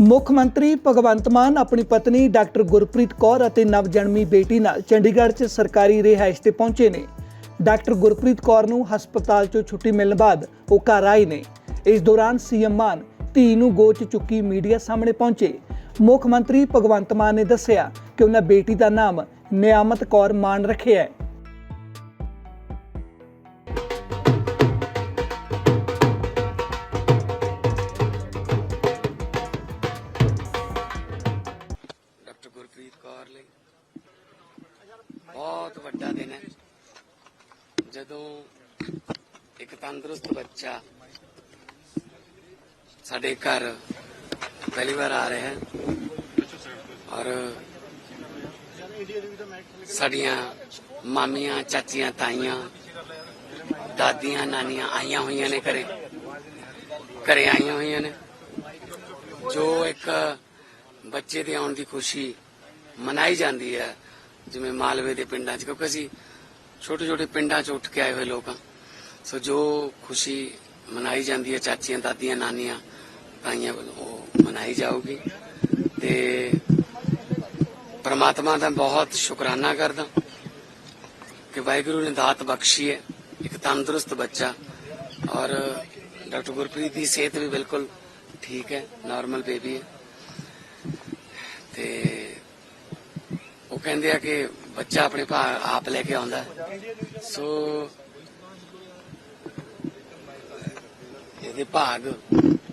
ਮੁੱਖ ਮੰਤਰੀ ਭਗਵੰਤ ਮਾਨ, ਆਪਣੀ ਪਤਨੀ ਡਾਕਟਰ ਗੁਰਪ੍ਰੀਤ ਕੌਰ ਅਤੇ ਨਵਜਨਮੀ ਬੇਟੀ ਨਾਲ ਚੰਡੀਗੜ੍ਹ 'ਚ ਸਰਕਾਰੀ ਰਿਹਾਇਸ਼ ਤੇ ਪਹੁੰਚੇ ਨੇ। ਡਾਕਟਰ ਗੁਰਪ੍ਰੀਤ ਕੌਰ ਨੂੰ ਹਸਪਤਾਲ 'ਚੋਂ ਛੁੱਟੀ ਮਿਲਣ ਬਾਅਦ ਉਹ ਘਰ ਆਏ ਨੇ। ਇਸ ਦੌਰਾਨ ਸੀਐਮ ਮਾਨ ਧੀ ਨੂੰ ਗੋਚ ਚੁੱਕੀ ਮੀਡੀਆ ਸਾਹਮਣੇ ਪਹੁੰਚੇ। ਮੁੱਖ ਮੰਤਰੀ ਭਗਵੰਤ ਮਾਨ ਨੇ ਦੱਸਿਆ ਕਿ ਉਹਨਾਂ ਬੇਟੀ ਦਾ ਨਾਮ ਨਿਆਮਤ ਕੌਰ ਮਾਨ ਰੱਖਿਆ ਹੈ। ਡਾਕਟਰ ਗੁਰਪ੍ਰੀਤ ਕੌਰ ਲਈ ਬਹੁਤ ਵੱਡਾ ਦਿਨ ਹੈ। ਜਦੋਂ ਇੱਕ ਤੰਦਰੁਸਤ ਬੱਚਾ ਸਾਡੇ ਘਰ ਪਹਿਲੀ ਵਾਰ ਆ ਰਿਹਾ ਹੈ ਔਰ ਸਾਡੀਆਂ ਮਾਮੀਆਂ, ਚਾਚੀਆਂ, ਤਾਈਆਂ, ਦਾਦੀਆਂ, ਨਾਨੀਆਂ ਆਈਆਂ ਹੋਈਆਂ ਨੇ ਘਰੇ। ਘਰੇ ਆਈਆਂ ਹੋਈਆਂ ਨੇ। ਜੋ ਇੱਕ ਬੱਚੇ ਦੇ ਆਉਣ ਦੀ ਖੁਸ਼ੀ ਮਨਾਈ ਜਾਂਦੀ ਹੈ, ਜਿਵੇਂ ਮਾਲਵੇ ਦੇ ਪਿੰਡਾਂ 'ਚ, ਕਿਉਂਕਿ ਅਸੀਂ ਛੋਟੇ ਛੋਟੇ ਪਿੰਡਾਂ 'ਚ ਉੱਠ ਕੇ ਆਏ ਹੋਏ ਲੋਕ ਹਾਂ। ਸੋ ਜੋ ਖੁਸ਼ੀ ਮਨਾਈ ਜਾਂਦੀ ਹੈ, ਚਾਚੀਆਂ, ਦਾਦੀਆਂ, ਨਾਨੀਆਂ ਤਾਈਆਂ ਵੱਲੋਂ ਮਨਾਈ ਜਾਊਗੀ। ਤੇ ਪ੍ਰਮਾਤਮਾ ਦਾ ਬਹੁਤ ਸ਼ੁਕਰਾਨਾ ਕਰਦਾ ਕਿ ਵਾਹਿਗੁਰੂ ਨੇ ਦਾਤ ਬਖਸ਼ੀ ਹੈ, ਇੱਕ ਤੰਦਰੁਸਤ ਬੱਚਾ ਔਰ ਡਾਕਟਰ ਗੁਰਪ੍ਰੀਤ ਦੀ ਸਿਹਤ ਵੀ ਬਿਲਕੁਲ ਠੀਕ ਹੈ, ਨਾਰਮਲ ਬੇਬੀ ਹੈ। ਤੇ ਉਹ ਕਹਿੰਦੇ ਆ ਕਿ ਬੱਚਾ ਆਪਣੇ ਭਾ, ਆਪ ਲੈ ਕੇ ਆਉਂਦਾ। ਸੋ ਇਹਦੇ ਭਾਗ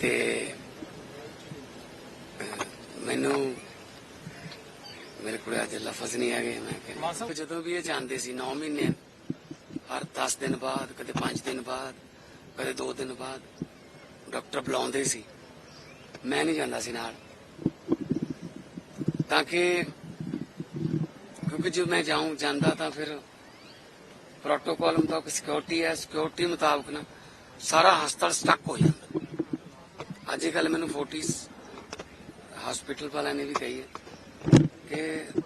ਤੇ ਮੈਨੂੰ ਮੇਰੇ ਕੋਲ ਅੱਜ ਲਫ਼ਜ਼ ਨਹੀਂ ਹੈਗੇ। ਮੈਂ ਕਿ ਜਦੋਂ ਵੀ ਇਹ ਜਾਂਦੇ ਸੀ 9 ਮਹੀਨੇ ਹਰ 10 ਦਿਨ ਬਾਅਦ ਕਦੇ 5 ਦਿਨ ਬਾਅਦ ਕਦੇ 2 ਦਿਨ ਬਾਅਦ ਡਾਕਟਰ ਬੁਲਾਉਂਦੇ ਸੀ। ਮੈਂ ਨਹੀਂ ਜਾਂਦਾ ਸੀ ਨਾਲ। ਤਾਂ ਕਿ ਕਿਉਂਕਿ ਜੇ ਮੈਂ ਜਾਉਂ ਜਾਂਦਾ ਤਾਂ ਫਿਰ ਪ੍ਰੋਟੋਕਾਲ ਮੁਤਾਬਕ ਸਿਕਿਉਰਿਟੀ ਹੈ ਸਿਕਿਉਰਿਟੀ ਮੁਤਾਬਕ ਨਾ ਸਾਰਾ ਹਸਪਤਾਲ ਸਟਕ ਹੋ ਜਾਂਦਾ। ਅੱਜ ਕੱਲ ਮੈਨੂੰ ਫੋਰਟਿਸ ਹਸਪੀਟਲ ਵਾਲਿਆਂ ਨੇ ਵੀ ਕਹੀ ਹੈ ਕਿ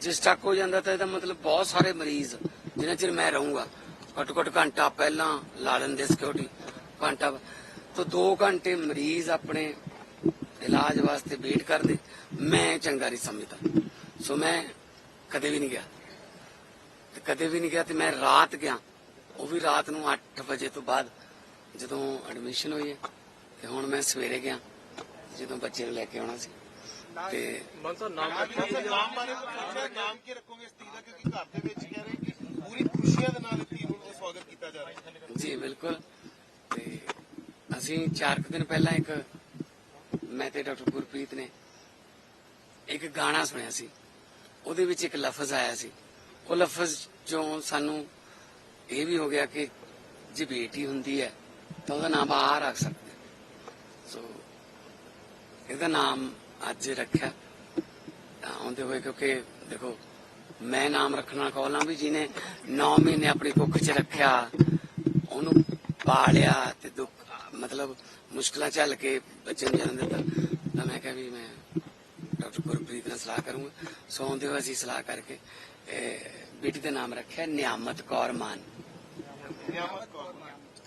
ਜਿਸ ਸਟਕ ਹੋ ਜਾਂਦਾ ਤਾਂ ਇਹਦਾ ਮਤਲਬ ਬਹੁਤ ਸਾਰੇ ਮਰੀਜ਼ ਜਿੰਨਾ ਚਿਰ ਮੈਂ ਰਹੂੰਗਾ ਘੱਟੋ ਘੱਟ ਘੰਟਾ ਪਹਿਲਾਂ ਲਾ ਲੈਂਦੇ ਸਿਕਿਉਰਿਟੀ ਘੰਟਾ ਤਾਂ 2 ਘੰਟੇ ਮਰੀਜ਼ ਆਪਣੇ ਇਲਾਜ ਵਾਸਤੇ ਵੇਟ ਕਰਦੇ, ਮੈਂ ਚੰਗਾ ਨਹੀਂ ਸਮਝਦਾ। ਸੋ ਮੈਂ ਕਦੇ ਵੀ ਨਹੀਂ ਗਿਆ। ਤੇ ਕਦੇ ਵੀ ਨਹੀਂ ਗਿਆ ਤੇ ਮੈਂ ਰਾਤ ਗਿਆ। ਉਹ ਵੀ ਰਾਤ ਨੂੰ 8 ਵਜੇ ਤੋਂ ਬਾਅਦ ਜਦੋਂ ਐਡਮਿਸ਼ਨ ਹੋਈ ਹੈ। ਤੇ ਹੁਣ ਮੈਂ ਸਵੇਰੇ ਗਿਆ ਜਦੋਂ ਬੱਚੇ ਨੂੰ ਲੈ ਕੇ ਆਉਣਾ ਸੀ। ਤੇ ਨਾਮ ਬਾਰੇ ਪੁੱਛਿਆ ਨਾਮ ਕੀ ਰੱਖੋਗੇ ਇਸ ਧੀ ਦਾ? ਕਿਉਂਕਿ ਘਰ ਦੇ ਵਿੱਚ ਕਹਿ ਰਹੇ ਕਿ ਪੂਰੀ ਖੁਸ਼ੀਆਂ ਦੇ ਨਾਲ ਇਸ ਧੀ ਨੂੰ ਸਵਾਗਤ ਕੀਤਾ ਜਾ ਰਿਹਾ ਹੈ। ਜੀ ਬਿਲਕੁਲ। ਤੇ ਅਸੀਂ 4 ਦਿਨ ਪਹਿਲਾਂ ਇੱਕ ਮੈਂ ਤੇ ਡਾਕਟਰ ਗੁਰਪ੍ਰੀਤ ਨੇ ਇੱਕ ਗਾਣਾ ਸੁਣਿਆ ਸੀ। ਉਹਦੇ ਵਿੱਚ ਇੱਕ ਲਫ਼ਜ਼ ਆਇਆ ਸੀ। ਉਹ ਲਫ਼ਜ਼ ਚੋਂ ਸਾਨੂੰ ਇਹ ਵੀ ਹੋ ਗਿਆ ਕਿ ਜੇ ਬੇਟੀ ਹੁੰਦੀ ਹੈ ਤਾਂ ਉਹਦਾ ਨਾਮ ਆ ਰੱਖ ਸਕਦੇ ਇਹਦਾ ਨਾਮ ਅੱਜ ਰੱਖਿਆ। ਤਾਂ ਆਉਂਦੇ ਹੋਏ ਕਿਉਂਕਿ ਦੇਖੋ ਮੈਂ ਨਾਮ ਰੱਖਣਾ ਕੌਲਾਂ ਵੀ ਜਿਹਨੇ 9 ਮਹੀਨੇ ਆਪਣੀ ਕੁੱਖ 'ਚ ਰੱਖਿਆ ਉਹਨੂੰ ਪਾਲਿਆ ਤੇ ਦੁੱਖ ਮਤਲਬ ਮੁਸ਼ਕਲਾਂ ਚੱਲ ਕੇ ਬੱਚੇ ਨੂੰ ਜਨਮ ਦਿੱਤਾ। ਤਾਂ ਮੈਂ ਕਿਹਾ ਵੀ ਮੈਂ ਡਾਕਟਰ ਗੁਰਪ੍ਰੀਤ ਨਾਲ ਸਲਾਹ ਕਰੂੰਗਾ। ਸੋ ਆਉਂਦੇ ਹੋਏ ਅਸੀਂ ਸਲਾਹ ਕਰਕੇ ਇਹ ਬੇਟੀ ਦਾ ਨਾਮ ਰੱਖਿਆ ਨਿਆਮਤ ਕੌਰ ਮਾਨ। ਨਿਆਮਤ ਕੌਰ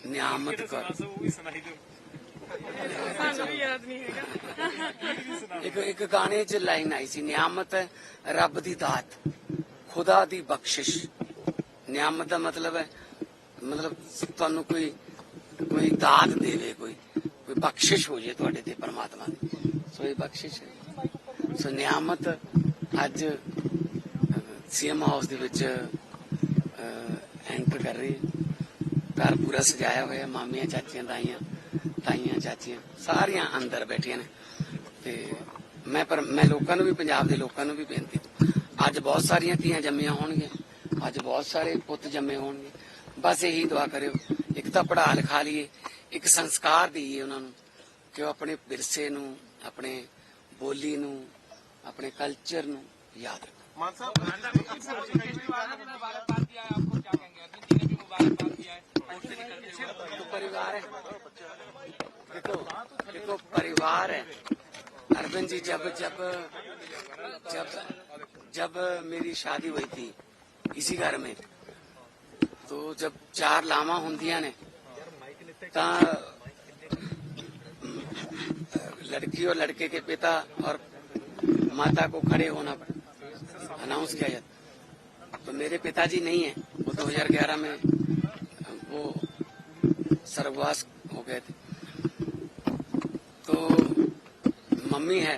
ਨਿਆਮਤ ਕੌਰ। ਸਾਨੂੰ ਵੀ ਯਾਦ ਨਹੀਂ ਹੈਗਾ। ਇੱਕ ਇੱਕ ਗਾਣੇ 'ਚ ਲਾਈਨ ਆਈ ਸੀ, ਨਿਆਮਤ ਹੈ ਰੱਬ ਦੀ ਦਾਤ, ਖੁਦਾ ਦੀ ਬਖਸ਼ਿਸ਼। ਨਿਆਮਤ ਦਾ ਮਤਲਬ ਹੈ, ਮਤਲਬ ਤੁਹਾਨੂੰ ਕੋਈ ਕੋਈ ਦਾਤ ਦੇਵੇ, ਕੋਈ ਕੋਈ ਬਖਸ਼ਿਸ਼ ਹੋ ਜੇ ਤੁਹਾਡੇ ਤੇ ਪਰਮਾਤਮਾ ਦੀ। ਸੋ ਇਹ ਬਖਸ਼ਿਸ਼ ਹੈ। ਸੋ ਨਿਆਮਤ ਅੱਜ ਸੀਐਮ ਹਾਊਸ ਦੇ ਵਿੱਚ ਐਂਟਰ ਕਰ ਰਹੀ ਹੈ। ਘਰ ਪੂਰਾ ਸਜਾਇਆ ਹੋਇਆ, ਮਾਮੀਆਂ, ਚਾਚੀਆਂ ਦਾਈਆਂ। ਤਾਈਆਂ ਚਾਚੀਆਂ ਸਾਰੀਆਂ ਅੰਦਰ ਬੈਠੀਆਂ ਨੇ ਤੇ ਮੈਂ ਪਰ ਮੈਂ ਲੋਕਾਂ ਨੂੰ ਵੀ ਪੰਜਾਬ ਦੇ ਲੋਕਾਂ ਨੂੰ ਵੀ ਬੇਨਤੀ ਅੱਜ ਬਹੁਤ ਸਾਰੀਆਂ ਧੀਆਂ ਜੰਮੀਆਂ ਹੋਣਗੀਆਂ ਅੱਜ ਬਹੁਤ ਸਾਰੇ ਪੁੱਤ ਜੰਮੇ ਹੋਣਗੇ ਬਸ ਇਹੀ ਦੁਆ ਕਰਿਓ ਇੱਕ ਤਾਂ ਪੜ੍ਹਾ ਲਿਖਾ ਲਈਏ ਇੱਕ ਸੰਸਕਾਰ ਦਈਏ ਉਹਨਾਂ ਨੂੰ ਕਿ ਉਹ ਆਪਣੇ ਵਿਰਸੇ ਨੂੰ ਆਪਣੇ ਬੋਲੀ ਨੂੰ ਆਪਣੇ ਕਲਚਰ ਨੂੰ ਯਾਦ ਰੱਖਣ ਮਾਨ ਸਾਹਿਬ तो परिवार है तो देखो, परिवार है। अरविंद जी, जब जब जब जब मेरी शादी हुई थी इसी घर में तो जब चार लामा होंदिया ने, ता, लड़की और लड़के के पिता और माता को खड़े होना अनाउंस किया जाता। तो मेरे पिताजी नहीं है, वो 2011 में वो सर्ववास हो गए थे। तो मम्मी है।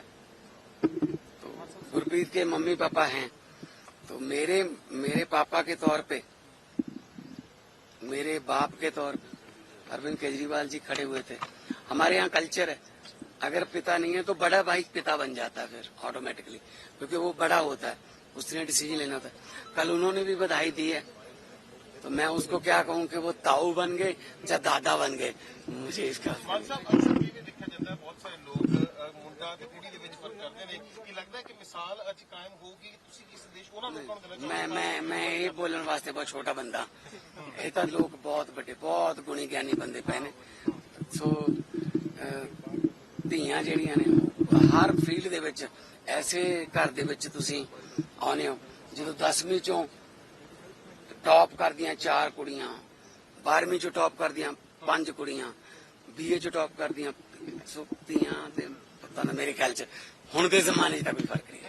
तो गुरप्रीत के मम्मी पापा हैं। तो मेरे मेरे पापा के तौर पे, मेरे बाप के तौर पे अरविंद केजरीवाल जी खड़े हुए थे। हमारे यहाँ कल्चर है। अगर पिता नहीं है तो बड़ा भाई पिता बन जाता है फिर ऑटोमेटिकली क्योंकि वो बड़ा होता है। उसने डिसीज़न लेना होता है कल उन्होंने भी बधाई दी है। तो मैं उसको क्या कहूँ कि वो ताऊ बन गए या दादा बन गए मुझे इसका ਮਾਨ ਸਾਹਿਬ ਅਕਸਰ ਵੀ ਦੇਖਿਆ ਜਾਂਦਾ ਹੈ ਬਹੁਤ ਸਾਰੇ ਲੋਕ ਅ, ਮੁੰਡਾ ਤੇ ਕੁੜੀ ਦੇ ਵਿੱਚ ਫਰਕ ਕਰਦੇ ਨੇ ਕਿ ਲੱਗਦਾ ਹੈ ਕਿ ਮਿਸਾਲ ਅੱਜ ਕਾਇਮ ਹੋਊਗੀ ਕਿ ਤੁਸੀਂ ਕੀ ਸੰਦੇਸ਼ ਉਹਨਾਂ ਲੋਕਾਂ ਨੂੰ ਦੇਣਾ ਚਾਹੋਗੇ ਮੈਂ ਮੈਂ ਮੈਂ ਇਹ ਬੋਲਣ ਵਾਸਤੇ ਬਹੁਤ ਛੋਟਾ ਬੰਦਾ ਇਹ ਤਾਂ ਲੋਕ ਬਹੁਤ ਵੱਡੇ ਬਹੁਤ ਗੁਣੀ ਗਿਆਨੀ ਬੰਦੇ ਪਏ ਨੇ ਸੋ ਅਹ, ਧੀਆਂ ਜਿਹੜੀਆਂ ਨੇ ਉਹ ਹਰ ਫੀਲਡ ਦੇ ਵਿੱਚ ਐਸੇ ਘਰ ਦੇ ਵਿੱਚ ਤੁਸੀਂ ਆਉਨੇ ਹੋ ਜਦੋਂ 10ਵੀਂ ਚੋਂ ਟੌਪ ਕਰਦੀਆਂ ਚਾਰ ਕੁੜੀਆਂ 12ਵੀਂ ਚ ਟੌਪ ਕਰਦੀਆਂ ਪੰਜ ਕੁੜੀਆਂ ਬੀਏ ਚ ਟੌਪ ਕਰਦੀਆਂ ਸੋ ਧੀਆਂ ਤੇ ਪਤਾ ਨਾ ਮੇਰੇ ਖਿਆਲ ਚ ਹੁਣ ਦੇ ਜ਼ਮਾਨੇ 'ਚ ਤਾਂ ਕੋਈ ਫ਼ਰਕ ਨਹੀਂ